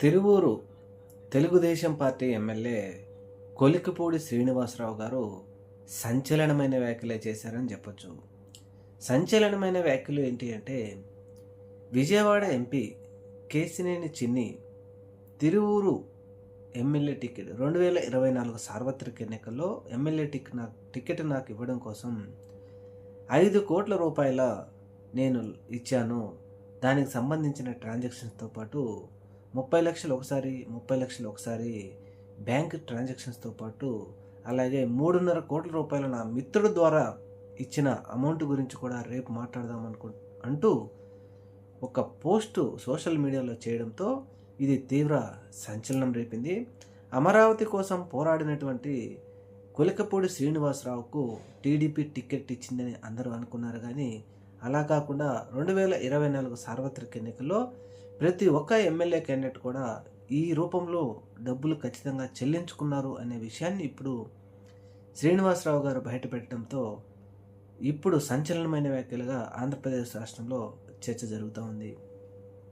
Tiruvuru Telugu Desam party MLA Kolikapudi Srinivasarao గారు సంచలనమైన వ్యాఖ్యలే చేశారని చెప్పొచ్చు. సంచలనమైన వ్యాఖ్యలు ఏంటి అంటే విజయవాడ ఎంపీ కేసినేని చిన్ని తిరువూరు ఎమ్మెల్యే టికెట్ రెండు వేల ఇరవై నాలుగు సార్వత్రిక ఎన్నికల్లో ఎమ్మెల్యే టిక్ నా టికెట్ నాకు ఇవ్వడం కోసం ఐదు కోట్ల రూపాయల నేను ఇచ్చాను. దానికి సంబంధించిన ట్రాన్సాక్షన్స్తో పాటు ముప్పై లక్షలు ఒకసారి ముప్పై లక్షలు ఒకసారి బ్యాంక్ ట్రాన్సాక్షన్స్తో పాటు అలాగే మూడున్నర కోట్ల రూపాయలు నా మిత్రుడు ద్వారా ఇచ్చిన అమౌంట్ గురించి కూడా రేపు మాట్లాడదాం అనుకు అంటూ ఒక పోస్టు సోషల్ మీడియాలో చేయడంతో ఇది తీవ్ర సంచలనం రేపింది. అమరావతి కోసం పోరాడినటువంటి కొలికపూడి శ్రీనివాసరావుకు టీడీపీ టికెట్ ఇచ్చిందని అందరూ అనుకున్నారు కానీ అలా కాకుండా రెండు వేల ఇరవై నాలుగు సార్వత్రిక ఎన్నికల్లో ప్రతి ఒక్క ఎమ్మెల్యే క్యాండిడేట్ కూడా ఈ రూపంలో డబ్బులు ఖచ్చితంగా చెల్లించుకున్నారు అనే విషయాన్ని ఇప్పుడు శ్రీనివాసరావు గారు బయటపెట్టడంతో ఇప్పుడు సంచలనమైన వ్యాఖ్యలుగా ఆంధ్రప్రదేశ్ రాష్ట్రంలో చర్చ జరుగుతూ ఉంది.